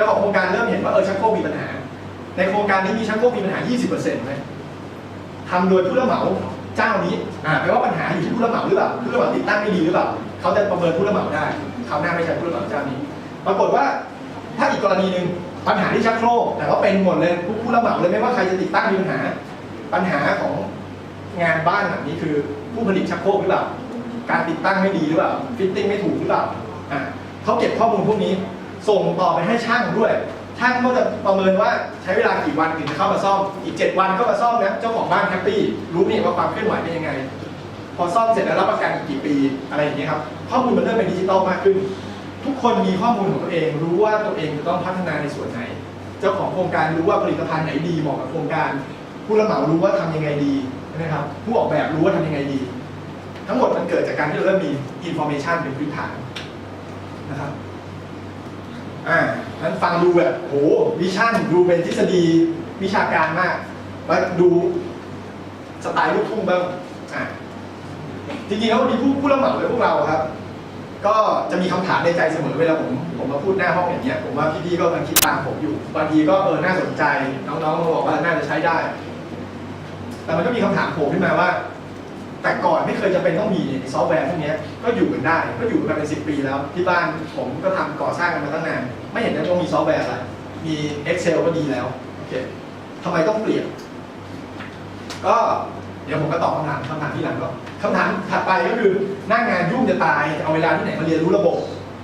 จ้าของโครงการเริ่มเห็นว่าเออชักโครกมีปัญหา ในโครงการนี้มีชักโครกมีปัญหา 20%ไหมทำโดยผู้รับเหมาเจ้านี้อ่าแปลว่าปัญหาอยู่ที่ผู้รับเหมาหรือเปล่าผู้รับเหมาติดตั้งไม่ดีหรือเปล่าเขาจะประเมินผู้รับเหมาได้เขาวหน้าไม่ใช่ผู้รับเหมาเจ้านี้ ปรากฏว่าถ้าอีกกรณีหนึ่งปัญหาที่ชักโครกแต่ว่าเป็นหมดเลยผู้ผู้รับเหมาเลยไม่ว่าใครจะติดตั้งมีปัญหา ปัญหาของงานบ้านหลังนี้คือผู้ผลิตชักโครกหรือเปล่า การติดตั้งไม่ดีหรือเปล่า ฟิตติ้งไม่ถูกหรือเปล่าอ่าเขาเก็บข้อมูลพวกนี้ ส่งต่อไปให้ช่างด้วย ช่างก็จะประเมินว่าใช้เวลากี่วันถึงจะเข้ามาซ่อม อีก 7 วันก็มาซ่อมนะเจ้าของบ้านแฮปปี้รู้นี่ว่าความเคลื่อนไหวเป็นยังไง พอซ่อมเสร็จแล้วรับประกันอีกกี่ปีอะไรอย่างเงี้ยครับข้อมูลมันเริ่มเป็นดิจิตอลมากขึ้น ทุกคนมีข้อมูลของตัวเองรู้ว่าตัวเองจะต้องพัฒนาในส่วนไหน เจ้าของโครงการรู้ว่าผลิตภัณฑ์ไหนดีเหมาะกับโครงการ ผู้รับเหมารู้ว่าทำยังไงดีนะครับผู้ออกแบบรู้ว่าทำยังไงดี ทั้งหมดมันเกิดจากการที่เราเริ่มมี information เป็นพื้นฐานนะครับ อ่านั้นฟังดูแบบโหวิชั่นดูเป็นทฤษฎีวิชาการมากแล้วดูสไตล์ลูกทุ่งบ้างอ่าจริงๆแล้วมีผู้ผู้รับเหมาเลยพวกเราครับ ก็จะมีคำถามในใจเสมอเวลาผมผมมาพูดหน้าห้องอย่างเงี้ยผมว่าพี่ๆก็กำลังคิดตามผมอยู่บางทีก็เออน่าสนใจน้องๆมาบอกว่าน่าจะใช้ได้ แต่มันก็มีคำถามโผล่ขึ้นมาว่า แต่ก่อนไม่เคยจะเป็นต้องมีซอฟต์แวร์พวกนี้ก็อยู่กันได้ ก็อยู่กันเป็นสิปีแล้ว ที่บ้านผมก็ทำก่อสร้างกันมาตั้งนาน ไม่เห็นจะต้องมีซอฟต์แวร์อะไร มี Excel ก็ดีแล้วโอเคทำไมต้องเปลี่ยน ก็เดี๋ยวผมก็ตอบคำถามคำถามที่หลังก่อนคำถามถัดไปก็คือหน้างงานยุ่งจะตายเอาเวลาที่ไหนมาเรียนรู้ระบบ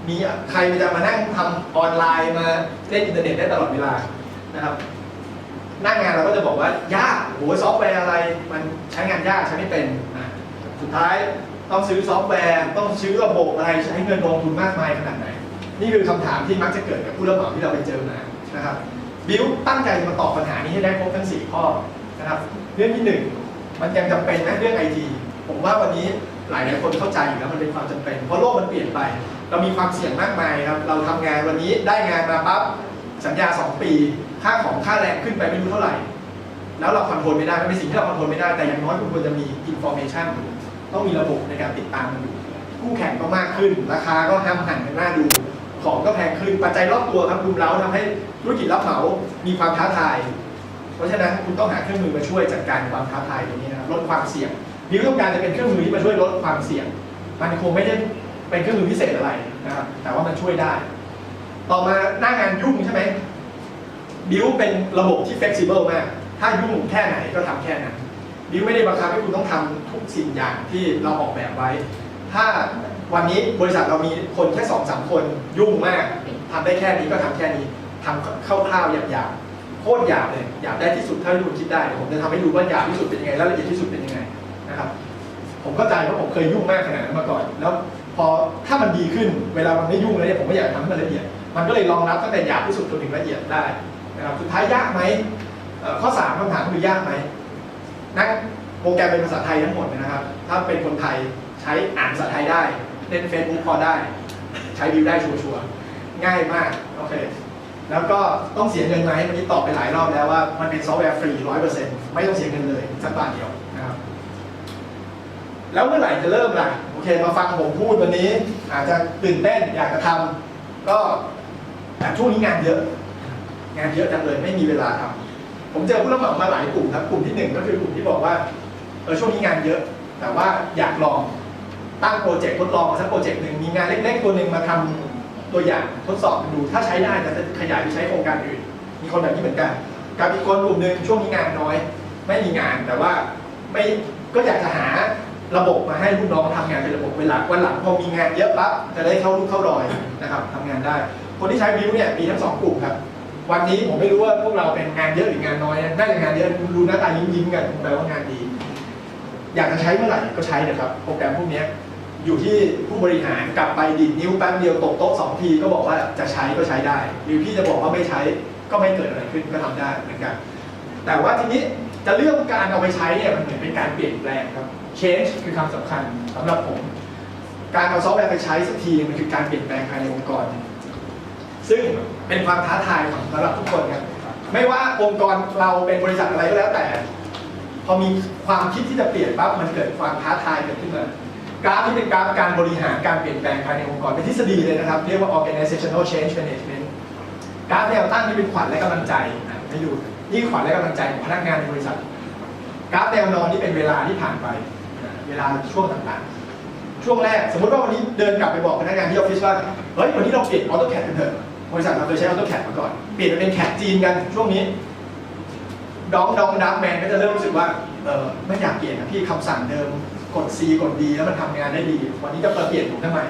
มีใครจะมานั่งทำออนไลน์มาเล่นอินเทอร์เน็ตได้ตลอดเวลานะครับ หน้างานเราก็จะบอกว่ายากโหซอฟต์แวร์อะไร มันใช้งานยากใช้ไม่เป็นสุดท้ายต้องซื้อซอฟต์แวร์ต้องซื้อระบบอะไรใช้เงินลงทุนมากมายขนาดไหน นี่คือคำถามที่มักจะเกิดกับผู้รับเหมาที่เราไปเจอมานะครับบิวตั้งใจจะมาตอบปัญหานี้ให้ได้ครบทั้ง 4 ข้อนะครับเรื่องที่หนึ่งมันยังจำเป็นนะเรื่องไอทีผมว่าวันนี้หลายหลายคนเข้าใจอยู่แล้วมันเป็นความจำเป็น เพราะโลกมันเปลี่ยนไป เรามีความเสี่ยงมากมายครับเราทำงานวันนี้ได้งานมาปั๊บสัญญา 2 ปี ค่าของค่าแรงขึ้นไปไม่รู้เท่าไหร่ แล้วเราคอนโทรลไม่ได้มันเป็นสิ่งที่เราคอนโทรลไม่ได้แต่อย่างน้อยคุณควรจะมีอินโฟเมชันต้องมีระบบในการติดตามมันอยู่คู่แข่งก็มากขึ้น ราคาก็ห้ามหันกันหน้าดู ของก็แพงขึ้นปัจจัยรอบตัวครับรุมเร้าทำให้ธุรกิจรับเหมามีความท้าทาย เพราะฉะนั้นคุณต้องหาเครื่องมือมาช่วยจัดการความท้าทายตรงนี้นะครับลดความเสี่ยงบิวต้องการจะเป็นเครื่องมือที่มาช่วยลดความเสี่ยง มันคงไม่ได้เป็นเครื่องมือพิเศษอะไรนะครับแต่ว่ามันช่วยได้ ต่อมาหน้างานยุ่งใช่ไหม บิวเป็นระบบที่ flexible มาก ถ้ายุ่งแค่ไหนก็ทำแค่นั้นบิวไม่ได้บังคับให้คุณต้องทำทุกสิ่งอย่างที่เราออกแบบไว้ ถ้าวันนี้บริษัทเรามีคนแค่สองสามคนยุ่งมากทำได้แค่นี้ก็ทำแค่นี้ทำคร่าวๆหยาบๆโคตรหยาบเลยหยาบได้ที่สุดเท่าที่คุณคิดได้ ผมจะทำให้ดูว่าหยาบที่สุดเป็นยังไงและละเอียดที่สุดเป็นยังไงนะครับ ผมเข้าใจเพราะผมเคยยุ่งมากขนาดนั้นมาก่อน แล้วพอถ้ามันดีขึ้นเวลามันไม่ยุ่งแล้วเนี่ยผมไม่อยากทำให้มันละเอียด มันก็เลยรองรับตั้งแต่หยาบที่สุดจนถึงละเอียดได้ นะครับสุดท้ายยากไหมข้อสามคำถามคือยากไหมนักโปรแกรมเป็นภาษาไทยทั้งหมดนะครับ ถ้าเป็นคนไทยใช้อ่านภาษาไทยได้เล่นเฟซบุ๊กพอได้ ใช้วิวได้ชัวร์ๆง่ายมากโอเคแล้วก็ต้องเสียเงินไหมวันนี้ตอบไปหลายรอบแล้วว่ามันเป็นซอฟต์แวร์ฟรีร้อยเปอร์เซ็นต์ไม่ต้องเสียเงินเลยสักบาทเดียวนะครับแล้วเมื่อไหร่จะเริ่มล่ะโอเคมาฟังผมพูดวันนี้ อาจจะตื่นเต้นอยากจะทำก็แต่ช่วงนี้งานเยอะ งานเยอะจังเลยไม่มีเวลาทำผมเจอผู้รับเหมามาหลายกลุ่มครับกลุ่มที่หนึ่งก็คือกลุ่มที่บอกว่าเออช่วงนี้งานเยอะ แต่ว่าอยากลองตั้งโปรเจกต์ทดลองสักโปรเจกต์หนึ่งมีงานเล็กๆตัวหนึ่งมาทำตัวอย่างทดสอบดู ถ้าใช้ได้จะขยายไปใช้โครงการอื่น มีคนแบบนี้เหมือนกันกับอีกคนกลุ่มหนึ่งช่วงนี้งานน้อย ไม่มีงานแต่ว่าไม่ก็อยากจะหาระบบมาให้ลูกน้องทำงานเป็นระบบเวลาวันหลังพอมีงานเยอะปั๊บจะได้เข้าลูกเข้ารอยนะครับทำงานได้ คนที่ใช้วิวเนี่ยมีทั้งสองกลุ่มครับ วันนี้ผมไม่รู้ว่าพวกเราเป็นงานเยอะหรืองานน้อยนะน่าจะงานเยอะดูหน้าตายิ้มๆกันแปลว่างานดี อยากจะใช้เมื่อไหร่ก็ใช้นะครับ โปรแกรมพวกนี้อยู่ที่ผู้บริหารกลับไปดิดนิ้วแป๊บเดียวตกโต๊ะสองทีก็บอกว่าจะใช้ก็ใช้ได้ หรือพี่จะบอกว่าไม่ใช้ก็ไม่เกิดอะไรขึ้นก็ทำได้เหมือนกัน แต่ว่าทีนี้จะเรื่องการเอาไปใช้เนี่ยมันเหมือนเป็นการเปลี่ยนแปลงครับ change คือคำสำคัญสำหรับผม การเอาซอฟต์แวร์ไปใช้สักทีมันคือการเปลี่ยนแปลงภายในองค์กร ซึ่งเป็นความท้าทายของสำหรับทุกคนครับไม่ว่าองค์กรเราเป็นบริษัทอะไรก็แล้วแต่ พอมีความคิดที่จะเปลี่ยนปั๊บมันเกิดความท้าทายเกิดขึ้นมากราฟที่เป็นกราฟการบริหารการเปลี่ยนแปลงภายในองค์กรเป็นทฤษฎีเลยนะครับ เรียกว่า organizational change management กราฟแนวตั้งนี่เป็นขวัญและกำลังใจอะให้ดูนี่ขวัญและกำลังใจของพนักงานในบริษัท กราฟแนวนอนนี่เป็นเวลาที่ผ่านไป เวลาช่วงต่างๆ ช่วงแรกสมมติว่าวันนี้เดินกลับไปบอกพนักงานที่ออฟฟิศว่าเฮ้ยวันนี้เราเปลี่ยนออโต้แคดกันเถอะ บริษัทเราเคยใช้ออโต้แคดมาก่อน เปลี่ยนมาเป็นแคดจีนกันช่วงนี้ดองดองดับแมนก็จะเริ่มรู้สึกว่าเออไม่อยากเปลี่ยนนะพี่คำสั่งเดิมกด C กด D แล้วมันทำงานได้ดี วันนี้จะเปลี่ยนผมทำไม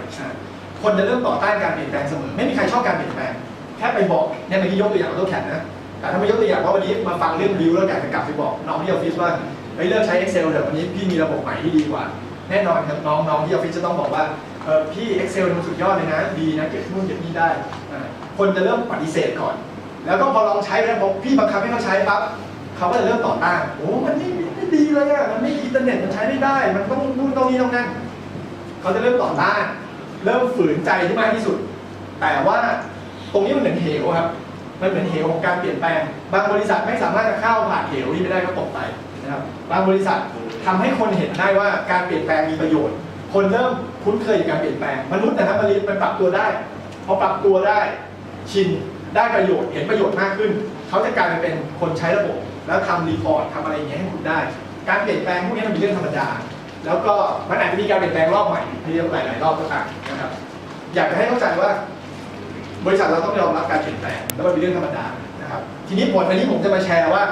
คนจะเริ่มต่อต้านการเปลี่ยนแปลงเสมอ ไม่มีใครชอบการเปลี่ยนแปลง แค่ไปบอกเนี่ยเมื่อกี้ยกตัวอย่างออโต้แคดนะแต่ถ้าไม่ยกตัวอย่างว่าวันนี้มาฟังเรื่องบิวแล้วอยากจะกลับไปบอกน้องที่ออฟฟิศว่าเฮ้ยเลิกใช้ Excel เถอะวันนี้พี่มีระบบใหม่ที่ดีกว่า แน่นอนครับน้องน้องที่ออฟฟิศจะต้องบอกว่าเออพี่ Excel มันสุดยอดเลยนะดีนะเก็บนู่นเก็บนี่ได้อ่า คนจะเริ่มปฏิเสธก่อน แล้วก็พอลองใช้ไปแล้วพอพี่บังคับให้เขาใช้ปั๊บเขาก็จะเริ่มต่อต้านโอ้มันไม่ไม่ดีเลยอะมันไม่อินเทอร์เน็ตมันใช้ไม่ได้ มันต้องนู่นต้องนี่ต้องนั่นเขาจะเริ่มต่อต้าน เริ่มฝืนใจที่มากที่สุด แต่ว่าตรงนี้มันเหมือนเหวครับมันเหมือนเหวของการเปลี่ยนแปลง บางบริษัทไม่สามารถจะเข้าผ่านเหวนี้ไปได้ก็ตกไปนะครับบางบริษัททำให้คนเห็นได้ว่าการเปลี่ยนแปลงมีประโยชน์ คนเริ่มคุ้นเคยกับการเปลี่ยนแปลงมนุษย์นะครับมันมันปรับตัวได้พอปรับตัวได้ ชินได้ประโยชน์เห็นประโยชน์มากขึ้น เขาจะกลายไปเป็นคนใช้ระบบ แล้วทำรีพอร์ตทำอะไรอย่างเงี้ยให้คุณได้ การเปลี่ยนแปลงพวกนี้มันเป็นเรื่องธรรมดา แล้วก็มันอาจจะมีการเปลี่ยนแปลงรอบใหม่ที่เรียกหลายๆรอบก็ตามนะครับ อยากจะให้เข้าใจว่า บริษัทเราต้องยอมรับการเปลี่ยนแปลงแล้วมันเป็นเรื่องธรรมดานะครับ ทีนี้ผลอันนี้ผมจะมาแชร์ว่า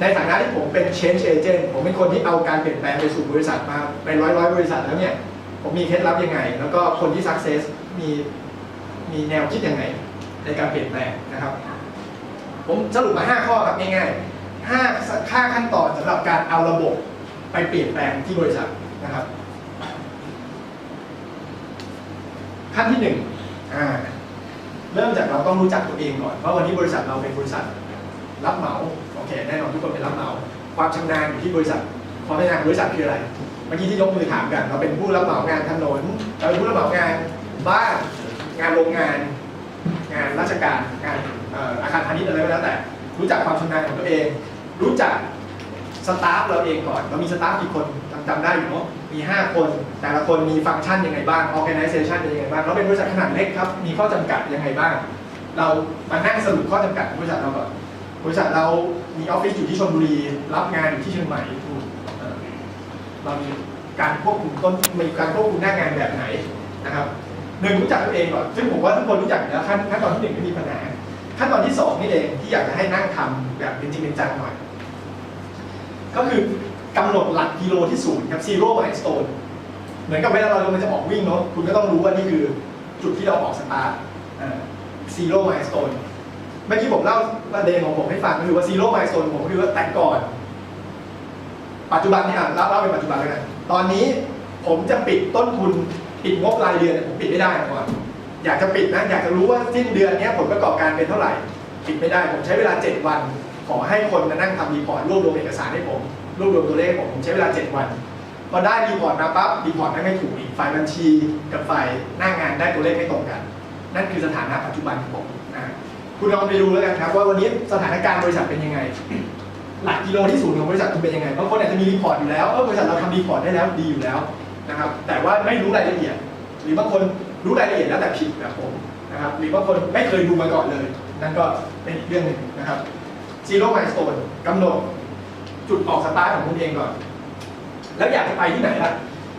ในฐานะที่ผมเป็น change agent ผมเป็นคนที่เอาการเปลี่ยนแปลงไปสู่บริษัทมาเป็นร้อยร้อยๆบริษัทแล้วเนี่ย ผมมีเคล็ดลับยังไง แล้วก็คนที่ success มีมีแนวคิดยังไง ในการเปลี่ยนแปลงนะครับ ผมสรุปมา 5 ข้อครับง่ายๆห้าค่าขั้นตอนสำหรับการเอาระบบไปเปลี่ยนแปลงที่บริษัทนะครับ ขั้นที่หนึ่งอ่าเริ่มจากเราต้องรู้จักตัวเองก่อนว่าวันนี้บริษัทเราเป็นบริษัทรับเหมาโอเคแน่นอนทุกคนเป็นรับเหมา ความชำนาญอยู่ที่บริษัทความชำนาญของบริษัทคืออะไรเมื่อกี้ที่ยกมือถามกัน เราเป็นผู้รับเหมางานถนนเราเป็นผู้รับเหมางานบ้านงานโรงงาน งานราชการงานอาคารพาณิชย์อะไรก็แล้วแต่ รู้จักความชำนาญของตัวเอง รู้จักสตาฟเราเองก่อน เรามีสตาฟกี่คนจำจำได้อยู่เนาะมี 5 คน แต่ละคนมีฟังก์ชันยังไงบ้าง organization เป็นยังไงบ้างเราเป็นบริษัทขนาดเล็กครับ มีข้อจำกัดยังไงบ้าง เรามานั่งสรุปข้อจำกัดของบริษัทเราก่อน บริษัทเรามีออฟฟิศอยู่ที่ชลบุรี รับงานอยู่ที่เชียงใหม่เอ่อเรามีการควบคุมต้นมีการควบคุมหน้างานแบบไหนนะครับ หนึ่งรู้จักตัวเองก่อนซึ่งผมว่าทุกคนรู้จักอยู่แล้วขั้นขั้นตอนที่หนึ่งไม่มีปัญหาขั้นตอนที่สองนี่เองที่อยากจะให้นั่งทำแบบเป็นจริงเป็นจังหน่อย ก็คือกำหนดหลักกิโลที่ศูนย์ครับ zero milestone เหมือนกับเวลาเรากำลังจะออกวิ่งเนาะคุณก็ต้องรู้ว่านี่คือจุดที่เราออกสตาร์ทอ่า zero milestone เมื่อกี้ผมเล่าประเด็นของผมให้ฟังก็คือว่า zero milestone ผมคือว่าแต่ก่อน ปัจจุบันเนี่ยอะเล่าเล่าเป็นปัจจุบันแล้วกันตอนนี้ผมจะปิดต้นทุน ปิดงบรายเดือนผมปิดไม่ได้ก่อนอยากจะปิดนะอยากจะรู้ว่าสิ้นเดือนนี้ผลประกอบการเป็นเท่าไหร่ ปิดไม่ได้ผมใช้เวลา 7 วัน ขอให้คนมานั่งทำรีพอร์ตรวบรวมเอกสารให้ผมรวบรวมตัวเลขผมผมใช้เวลา 7 วันพอได้รีพอร์ตมาปั๊บรีพอร์ตนั้นไม่ถูกอีกฝ่ายบัญชี กับฝ่ายหน้างานได้ตัวเลขไม่ตรงกัน นั่นคือสถานะปัจจุบันของผมนะคุณลองไปดูแล้วกันครับว่าวันนี้สถานการณ์บริษัทเป็นยังไง หลักกิโลที่ศูนย์ของบริษัทคุณเป็นยังไงบางคนอาจจะมีรีพอร์ตอยู่แล้วเออบริษัทเราทำรีพอร์ตได้แล้วดีอยู่แล้ว นะครับ แต่ว่าไม่รู้รายละเอียด หรือบางคนรู้รายละเอียดแล้วแต่ผิดแบบผมนะครับ หรือบางคนไม่เคยดูมาก่อนเลย นั่นก็เป็นอีกเรื่องหนึ่งนะครับ zero milestone กำหนดจุดออกสตาร์ทของคุณเองก่อน แล้วอยากจะไปที่ไหนล่ะ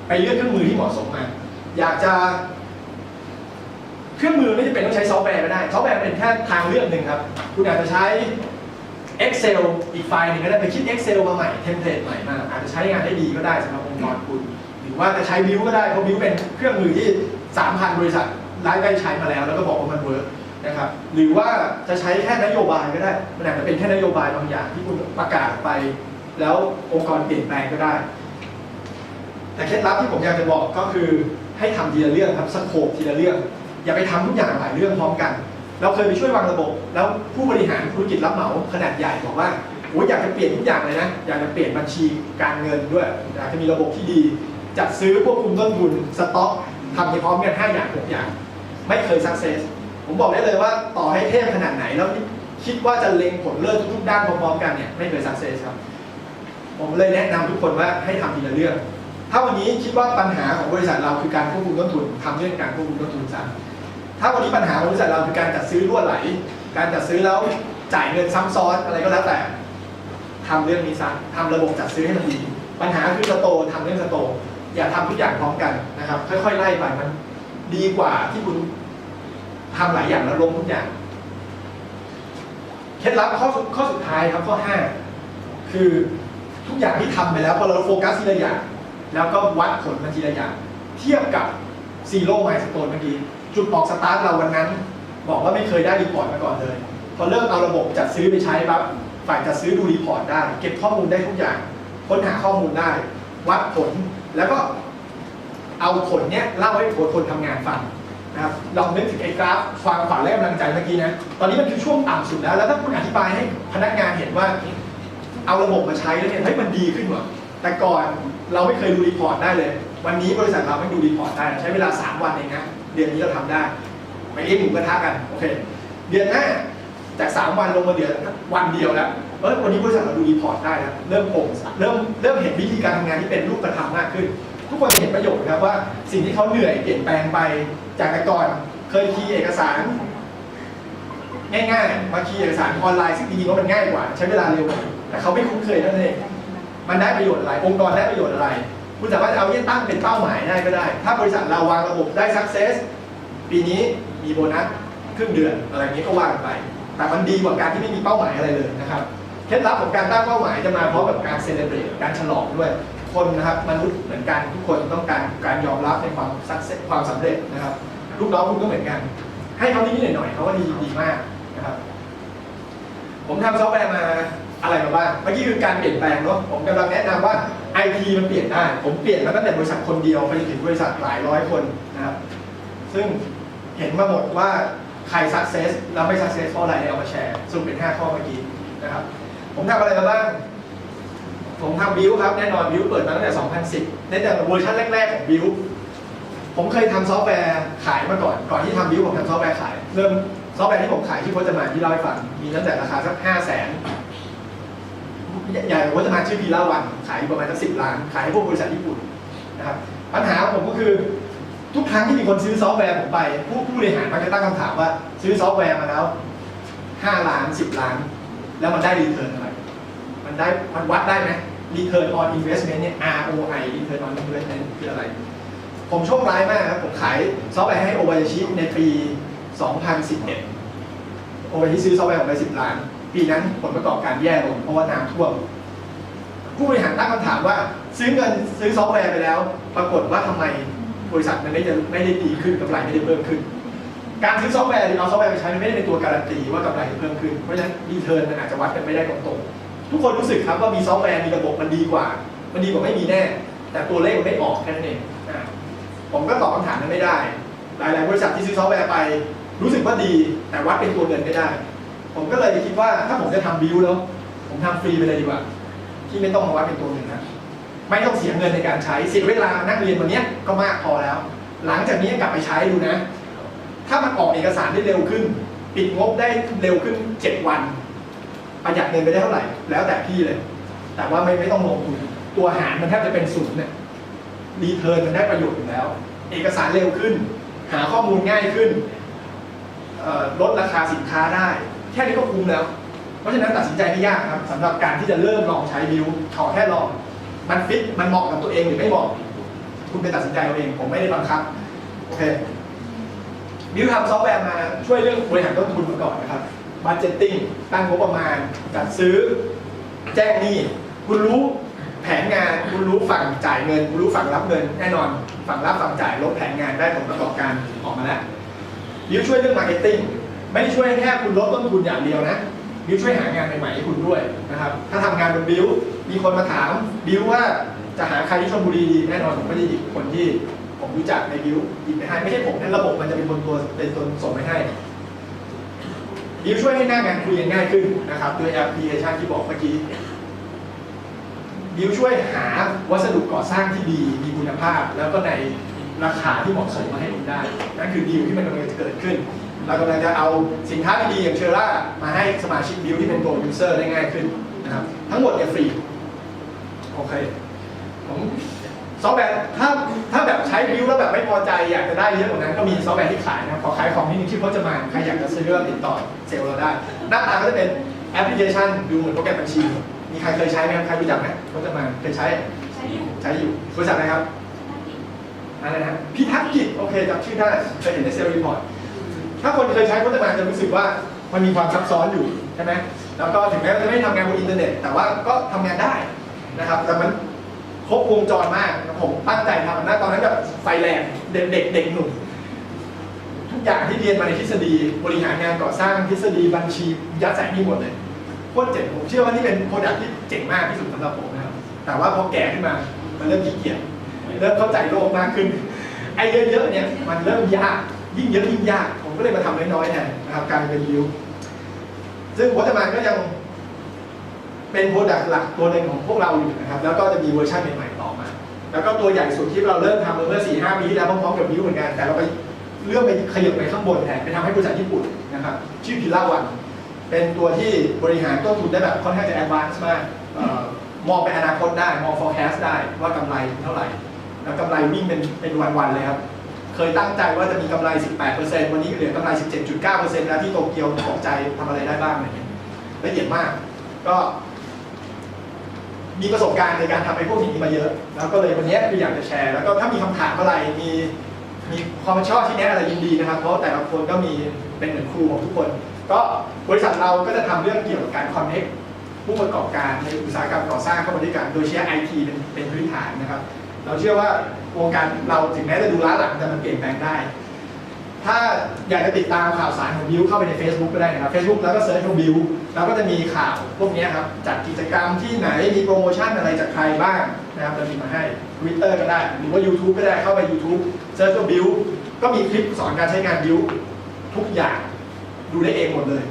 ไปเลือกเครื่องมือที่เหมาะสมมา อยากจะ เครื่องมือไม่จำเป็นต้องใช้ซอฟต์แวร์ก็ได้ ซอฟต์แวร์เป็นแค่ทางเลือกหนึ่งครับ คุณอาจจะใช้ Excel อีกไฟล์หนึ่งก็ได้ไปคิด Excel มาใหม่ เทมเพลตใหม่มา อาจจะใช้งานได้ดีก็ได้สำหรับองค์กรคุณ รือว่าจะใช้บิวก็ได้เพราะบิวเป็นเครื่องมือที่ 3,000 บริษัทไล่ได้ใช้มาแล้ว แล้วก็บอกว่ามันเวิร์กนะครับหรือว่าจะใช้แค่นโยบายก็ได้มันอาจจะเป็นแค่นโยบายบางอย่างที่คุณประกาศไป แล้วองค์กรเปลี่ยนแปลงก็ได้ แต่เคล็ดลับที่ผมอยากจะบอกก็คือให้ทำทีละเรื่องครับสโคปทีละเรื่อง อย่าไปทำทุกอย่างหลายเรื่องพร้อมกัน เราเคยไปช่วยวางระบบ แล้วผู้บริหารธุรกิจรับเหมาขนาดใหญ่บอกว่าโอ้ยอยากจะเปลี่ยนทุกอย่างเลยนะ อยากจะเปลี่ยนบัญชีการเงินด้วย อยากจะมีระบบที่ดี จัดซื้อควบคุมต้นทุนสต็อกทำไปพร้อมกัน5อย่าง6อย่าง ไม่เคยสักเซสผมบอกได้เลยว่าต่อให้เทพขนาดไหนแล้วคิดว่าจะเล็งผลเลิศทุกด้านพร้อมๆกันเนี่ยไม่เคยสักเซสครับผมเลยแนะนำทุกคนว่าให้ทำทีละเรื่อง ถ้าวันนี้คิดว่าปัญหาของบริษัทเราคือการควบคุมต้นทุนทำเรื่องการควบคุมต้นทุนซะถ้าวันนี้ปัญหาของบริษัทเราคือการจัดซื้อรั่วไหล การจัดซื้อแล้วจ่ายเงินซ้ำซ้อนอะไรก็แล้วแต่ทำเรื่องนี้ซะทำระบบจัดซื้อให้มันดี ปัญหาคือสโตร์ทำเรื่องสโต อย่าทำทุกอย่างพร้อมกันนะครับ ค่อยๆไล่ไปมันดีกว่าที่คุณทำหลายอย่างแล้วลงทุกอย่างเคล็ดลับข้อสุดข้อสุดท้ายครับข้อ5คือทุกอย่างที่ทำไปแล้วพอเราโฟกัสทีละอย่างแล้วก็วัดผลมันทีละอย่างเทียบกับซีโร่ไมล์สโตนเมื่อกี้จุดออกสตาร์ทเราวันนั้น บอกว่าไม่เคยได้รีพอร์ตมาก่อนเลย พอเริ่มเอาระบบจัดซื้อไปใช้ปั๊บฝ่ายจัดซื้อดูรีพอร์ตได้ เก็บข้อมูลได้ทุกอย่าง ค้นหาข้อมูลได้ วัดผล แล้วก็เอาผลเนี้ยเล่าให้คนคนทำงานฟังนะครับลองนึกถึงไอ้กราฟความขวัญและกำลังใจเมื่อกี้นะ ตอนนี้มันคือช่วงต่ำสุดแล้ว แล้วถ้าคุณอธิบายให้พนักงานเห็นว่า เอาระบบมาใช้แล้วเนี่ยเฮ้ยมันดีขึ้นว่ะแต่ก่อนเราไม่เคยดูรีพอร์ตได้เลย วันนี้บริษัทเราไม่ดูรีพอร์ตได้ใช้เวลา 3 วันเองนะเดือนนี้เราทำได้ ไปเลี้ยงหมูกระทะกันโอเค เดือนหน้าจาก 3 วันลงมาเดือนวันเดียวแล้ว เออวันนี้บริษัทเราดูรีพอร์ตได้แล้วเริ่มโปร่งเริ่มเริ่มเห็นวิธีการทำงานที่เป็นรูปธรรมมากขึ้น ทุกคนจะเห็นประโยชน์นะครับว่าสิ่งที่เขาเหนื่อยเปลี่ยนแปลงไปจากแต่ก่อนเคยคีย์เอกสาร ง่ายๆมาคีย์เอกสารออนไลน์ซึ่งจริงๆว่ามันง่ายกว่า ใช้เวลาเร็วกว่าแต่เขาไม่คุ้นเคยนั่นเองมันได้ประโยชน์อะไรองค์กรได้ประโยชน์อะไร คุณสามารถเอาเนี่ยตั้งเป็นเป้าหมายได้ก็ได้ ถ้าบริษัทเราวางระบบได้ success ปีนี้มีโบนัสครึ่งเดือนอะไรอย่างนี้ก็ว่ากันไป แต่มันดีกว่าการที่ไม่มีเป้าหมายอะไรเลยนะครับ เคล็ดลับของการตั้งเป้าหมายจะมาพร้อมกับการเซเลบรตการฉลองด้วย คนนะครับมนุษย์เหมือนกันทุกคนต้องการการยอมรับในความ success ความสำเร็จนะครับลูกน้องคุณก็เหมือนกัน ให้เขานิดหน่อยเขาก็ดีดีมากนะครับผมทำซอฟต์แวร์มาอะไรมาบ้าง เมื่อกี้คือการเปลี่ยนแปลงเนาะ ผมกำลังแนะนำว่าไอทีมันเปลี่ยนได้ ผมเปลี่ยนมาตั้งแต่บริษัทคนเดียวไปจนถึงบริษัทหลายร้อยคนนะครับ ซึ่งเห็นมาหมดว่าใครสักเซสแล้วไม่สักเซสเพราะอะไรเอามาแชร์สรุปเป็น 5 ข้อเมื่อกี้นะครับ ผมทำอะไรมาบ้าง ผมทำบิวครับ แน่นอนบิวเปิดมาตั้งแต่ 2010 ในแต่เวอร์ชันแรก ๆ ของบิวผมเคยทำซอฟต์แวร์ขายมาก่อน ก่อนที่ทำบิวผมทำซอฟต์แวร์ขาย เริ่มซอฟต์แวร์ที่ผมขายที่โพจมานที่เล่าให้ฟัง มีตั้งแต่ราคาสักห้าแสนใหญ่โพจมานชื่อพีลาวัน ขายอยู่ประมาณสักสิบล้าน ขายให้พวกบริษัทญี่ปุ่นนะครับปัญหาของผมก็คือทุกครั้งที่มีคนซื้อซอฟต์แวร์ผมไป ผู้ผู้บริหารมักจะตั้งคำถามว่า ซื้อซอฟต์แวร์มาแล้วห้าล้านสิบล้าน แล้วมันได้รีเทิร์นอะไรมันได้มันวัดได้ไหม Return on Investment เนี่ย ROI Return on Investment คืออะไร ผมโชคร้ายมากครับ ผมขายซอฟต์แวร์ให้โอบายชิในปี 2011 โอบายชิซื้อซอฟต์แวร์ผมไป 10 ล้าน ปีนั้นผลประกอบการแย่ลงเพราะว่าน้ำท่วมผู้บริหารตั้งคำถามว่าซื้อเงินซื้อซอฟต์แวร์ไปแล้ว ปรากฏว่าทำไมบริษัทมันไม่ได้ไม่ได้ดีขึ้นกำไรไม่ได้เพิ่มขึ้น การซื้อซอฟต์แวร์หรือเอาซอฟต์แวร์ไปใช้มันไม่ได้เป็นตัวการันตีว่ากำไรจะเพิ่มขึ้น เพราะฉะนั้นรีเทิร์นมันอาจจะวัดกันไม่ได้ตรงๆทุกคนรู้สึกครับว่ามีซอฟต์แวร์มีระบบมันดีกว่า มันดีกว่าไม่มีแน่ แต่ตัวเลขมันไม่ออกแค่นั้นเองอผมก็ตอบคำถามนั้นไม่ได้ หลายๆบริษัทที่ซื้อซอฟต์แวร์ไป รู้สึกว่าดี แต่วัดเป็นตัวเงินไม่ได้ ผมก็เลยคิดว่าถ้าผมจะทำบิวแล้ว ผมทำฟรีไปเลยดีกว่า ที่ไม่ต้องมาวัดเป็นตัวเงินนะไม่ต้องเสียเงินในการใช้เสียเวลานักเรียนวันนี้ก็มากพอแล้ว หลังจากนี้กลับไปใช้ดูนะ ถ้ามันออกเอกสารได้เร็วขึ้น ปิดงบได้เร็วขึ้น 7 วัน ประหยัดเงินไปได้เท่าไหร่ แล้วแต่พี่เลย แต่ว่าไม่ไม่ต้องลงทุนตัวหารมันแทบจะเป็นศูนย์เนี่ยรีเทิร์นมันได้ประโยชน์อยู่แล้ว เอกสารเร็วขึ้น หาข้อมูลง่ายขึ้นลดราคาสินค้าได้ แค่นี้ก็คุ้มแล้ว เพราะฉะนั้นตัดสินใจไม่ยากครับสำหรับการที่จะเริ่มลองใช้บิวขอแค่ลอง มันฟิตมันเหมาะกับตัวเองหรือไม่เหมาะคุณไปตัดสินใจเอาเองผมไม่ได้บังคับโอเค บิวทำซอฟต์แวร์มาช่วยเรื่องบริหารต้นทุนมาก่อนนะครับบัตเจตติ้งตั้งงบประมาณจัดซื้อ แจ้งหนี้คุณรู้แผนงานคุณรู้ฝั่งจ่ายเงินคุณรู้ฝั่งรับเงินแน่นอน ฝั่งรับฝั่งจ่ายลดแผนงานได้ผลประกอบการออกมาแล้วบิวช่วยเรื่องมาร์เก็ตติ้งไม่ได้ช่วยแค่คุณลดต้นทุนอย่างเดียวนะบิวช่วยหางานใหม่ๆให้คุณด้วยนะครับ ถ้าทำงานบนบิวมีคนมาถามบิวว่าจะหาใครที่ชลบุรีดีแน่นอนผมไม่ได้หยิบคนที่ ผมรู้จักในบิวหยิบไปให้ไม่ใช่ผมนะระบบมันจะเป็นคนตัวเป็นตัวส่งไปให้บิวช่วยให้หน้างานคุยง่ายขึ้นนะครับโดยแอปพลิเคชันที่บอกเมื่อกี้บิวช่วยหาวัสดุก่อสร้างที่ดีมีคุณภาพ แล้วก็ในราคาที่เหมาะสมมาให้คุณได้นั่นคือดีลที่มันกำลังจะเกิดขึ้นเรากำลังจะเอาสินค้าดีๆอย่างเชอร่ามาให้สมาชิกบิวที่เป็นโปรดิวเซอร์ได้ง่ายขึ้นนะครับทั้งหมดเนี่ยฟรีโอเคผม ซอฟต์แวร์ถ้าถ้าแบบใช้วิวแล้วแบบไม่พอใจอยากจะได้เยอะกว่านั้นก็มีซอฟต์แวร์ที่ขายนะครับขอขายของที่มีชื่อพจมานใครอยากจะซื้อก็ติดต่อเซลล์เราได้ หน้าตาก็จะเป็นแอปพลิเคชันดูเหมือนโปรแกรมบัญชี มีใครเคยใช้ไหมครับใครรู้จักไหมพจมานเคยใช้ใช้อยู่ใช้อยู่บริษัทอะไรครับอะไรนะพิทักษ์กิจโอเคจำชื่อได้เคยเห็นในเซลล์รีพอร์ตถ้าคนเคยใช้พจมานจะรู้สึกว่ามันมีความซับซ้อนอยู่ใช่ไหมแล้วก็ถึงแม้จะไม่ทำงานบนอินเทอร์เน็ต แต่ว่าก็ทำงานได้นะครับแต่มัน ครบวงจรมากผมตั้งใจทำนะตอนนั้นแบบไฟแรงเด็กเด็กเด็กหนุ่มทุกอย่างที่เรียนมาในทฤษฎีบริหารงานก่อสร้างทฤษฎีบัญชียัดใส่นี่หมดเลยโคตรเจ๋งผมเชื่อว่านี่เป็นโปรดักที่เจ๋งมากที่สุดสำหรับผมนะครับแต่ว่าพอแก่ขึ้นมามันเริ่มขี้เกียจเริ่มเข้าใจโลกมากขึ้นไอ้เยอะๆเนี่ยมันเริ่มยากยิ่งเยอะยิ่งยาก ผมก็เลยมาทำน้อยๆแทนนะครับการเป็นยิวซึ่งวัฒมานก็ยัง เป็นโปรดักต์หลักตัวหนึ่งของพวกเราอยู่นะครับ แล้วก็จะมีเวอร์ชันใหม่ๆต่อมา แล้วก็ตัวใหญ่สุดที่เราเริ่มทำเมื่อ4 5ปีที่แล้วพร้อมๆกับบิวเหมือนกัน แต่เราไปเลื่อนไปขยับไปข้างบนแทนไปทำให้บริษัทญี่ปุ่นนะครับชื่อพิล่าวัน เป็นตัวที่บริหารต้นทุนได้แบบค่อนข้างจะแอดวานซ์มากมองไปอนาคตได้มอง forecast ได้ว่ากำไรเท่าไหร่ แล้วกำไรวิ่งเป็นเป็นวันๆเลยครับเคยตั้งใจว่าจะมีกำไร 18%วันนี้เหลือกำไร 17.9%แล้วที่โตเกียวตกใจทำอะไรได้บ้างอะไรเงี้ยละเอียดมาก ก็ มีประสบการณ์ในการทำไอ้พวกนี้มาเยอะ แล้วก็เลยวันนี้คืออยากจะแชร์ แล้วก็ถ้ามีคำถามอะไรมีมีความชอบที่แนะอะไรยินดีนะครับ เพราะแต่ละคนก็มีเป็นเหมือนครูของทุกคน ก็บริษัทเราก็จะทำเรื่องเกี่ยวกับการคอนเน็กผู้ประกอบการในอุตสาหกรรมก่อสร้างเข้ามาด้วยกันโดยใช้ไอทีเป็นเป็นพื้นฐานนะครับ เราเชื่อว่าวงการเราถึงแม้จะดูล้าหลังแต่มันเปลี่ยนแปลงได้ ถ้าอยากจะติดตามข่าวสารของบิวเข้าไปใน Facebook ก็ได้นะครับ Facebook แล้วก็เซิร์ชของบิวแล้วก็จะมีข่าวพวกนี้ครับ จัดกิจกรรมที่ไหน มีโปรโมชั่นอะไรจากใครบ้างนะครับเรามีมาให้ Twitter ก็ได้ หรือว่า YouTube ก็ได้ เข้าไป YouTube เซิร์ชว่าบิวก็มีคลิปสอนการใช้งานบิวทุกอย่างดูได้เองหมดเลย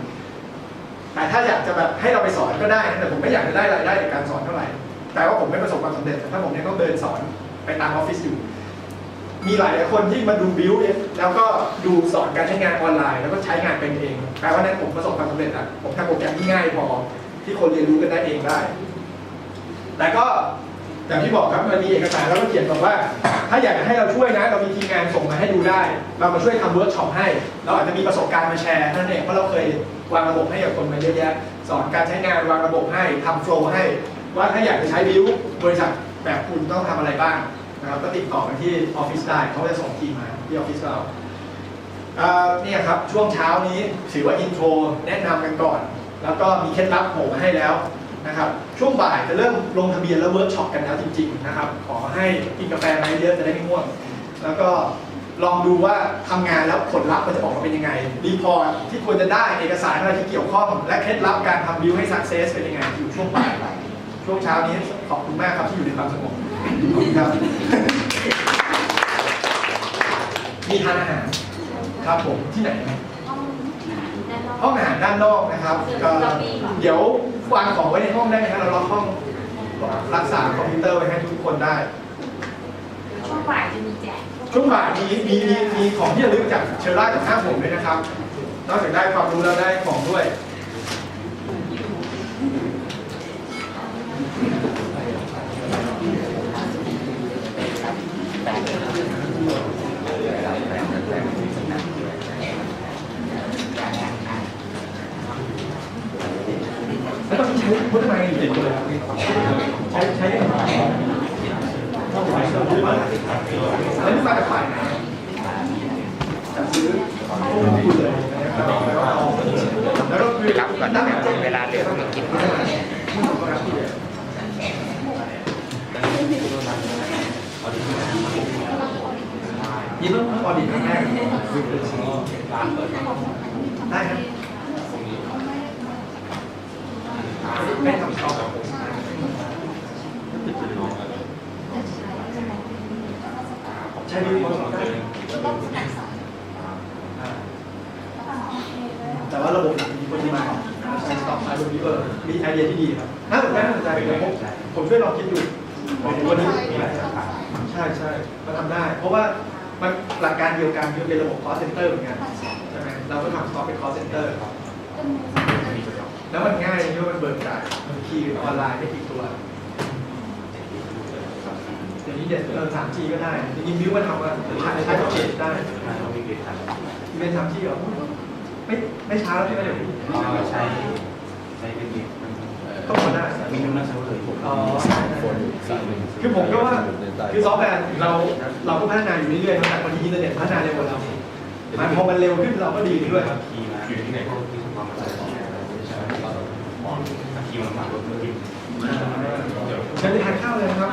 แต่ถ้าอยากจะแบบให้เราไปสอนก็ได้ แต่ผมไม่อยากจะได้รายได้จากการสอนเท่าไหร่ แต่ว่าผมไม่ประสบความสำเร็จ ถ้าผมยังต้องเดินสอนไปตามออฟฟิศอยู่ มีหลายหลายคนที่มาดูบิวเนี่ยแล้วก็ดูสอนการใช้งานออนไลน์ แล้วก็ใช้งานเป็นเองแปลว่านั้นผมประสบความสำเร็จแล้วผมทำโปรแกรมที่ง่ายพอที่คนเรียนรู้กันได้เองได้ แต่ก็อย่างที่บอกครับมันมีเอกสารแล้วก็เขียนบอกว่า ถ้าอยากให้เราช่วยนะเรามีทีมงานส่งมาให้ดูได้ เรามาช่วยทำเวิร์กช็อปให้ เราอาจจะมีประสบการณ์มาแชร์นั่นเองเพราะเราเคยวางระบบให้กับคนมาเยอะแยะสอนการใช้งานวางระบบให้ทำโฟล์ให้ ว่าถ้าอยากจะใช้บิวบริษัทแบบคุณต้องทำอะไรบ้าง นะครับก็ติดต่อไปที่ออฟฟิศได้เขาจะส่งทีมมาที่ออฟฟิศเราเนี่ยครับช่วงเช้านี้ถือว่าอินโทรแนะนำกันก่อน แล้วก็มีเคล็ดลับโผล่มาให้แล้วนะครับช่วงบ่ายจะเริ่มลงทะเบียนแล้วเวิร์กช็อปกันแล้วจริงๆนะครับขอให้กินกาแฟมาเยอะจะได้ไม่ง่วง แล้วก็ลองดูว่าทำงานแล้วผลลัพธ์มันจะออกมาเป็นยังไง รีพอร์ตที่ควรจะได้เอกสารอะไรที่เกี่ยวข้อง และเคล็ดลับการทำบิวให้สักเซสเป็นยังไงอยู่ช่วงบ่าย ช่วงเช้านี้ขอบคุณมากครับที่อยู่ในความสงบขอบคุณครับมีทานอาหารครับผมที่ไหนนะห้องด้านนอกห้องอาหารด้านนอกนะครับก็เดี๋ยววางของไว้ในห้องได้ไหมครับเราล็อกห้องรักษาคอมพิวเตอร์ไว้ให้ทุกคนได้ช่วงบ่ายจะมีแจกช่วงบ่ายมีมีมีมีของที่ระลึกจากเชลล่าจากห้างผมด้วยนะครับ นอกจากได้ความรู้แล้วได้ของด้วย แล้วตอนนี้ ใช้พุทธไมอยู่เต็มเลยใช้ใช้แล้วนี่มาจากฝ่าไหนจะซื้อข้อมูลคุณเลยนะครับแล้วก็เอาแล้วก็คือรับก่อนนะเวลาเหลือต้องกินยินดีต้อนออดิตครั้งแรกได้ครับ ไม่ทำช็อปใช้วิวสองได้แต่ว่าระบบหลักมีคนที่มาใช้ต็อไลน์บนวิเวอมีไอเดียที่ดีครับน่าสนใจน่าสนใจผมผมช่วยลองคิดดูผมวันนี้ใช่ใช่มาทำได้ เพราะว่ามันหลักการเดียวกันคือเป็นระบบ cost center เหมือนกันใช่ไหมเราก็ทำซอฟต์เป็น cost center แล้วมันง่ายที่ว่ามันเบิกจ่ายมันคีย์ออนไลน์ได้กี่ตัวเดี๋ยวอย่างนี้เด็ดเออ 3G ก็ได้จริงๆบิวมาทำอะใช้ใช้โปรเจกต์ได้เป็น 3G เหรอไม่ไม่ช้าแล้วใช่ไหมเดี๋ยวนี้ใช้ใช้เป็นเด็กก็พอได้มีน้ำหนักเท่าไหร่ผมอ๋อคือผมก็ว่าคือซอฟต์แวร์เราเราก็พัฒนาอยู่เรื่อยๆนะแต่บางทีอินเทอร์เน็ตพัฒนาเร็วกว่าเรามันพอมันเร็วขึ้นเราก็ดีด้วยครับ ขี่มาอยู่ที่ไหน กินขี่มันมารถเมื่อกี้ฉันไปทานข้าวเลยนะครับ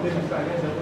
auch wenn ich da eine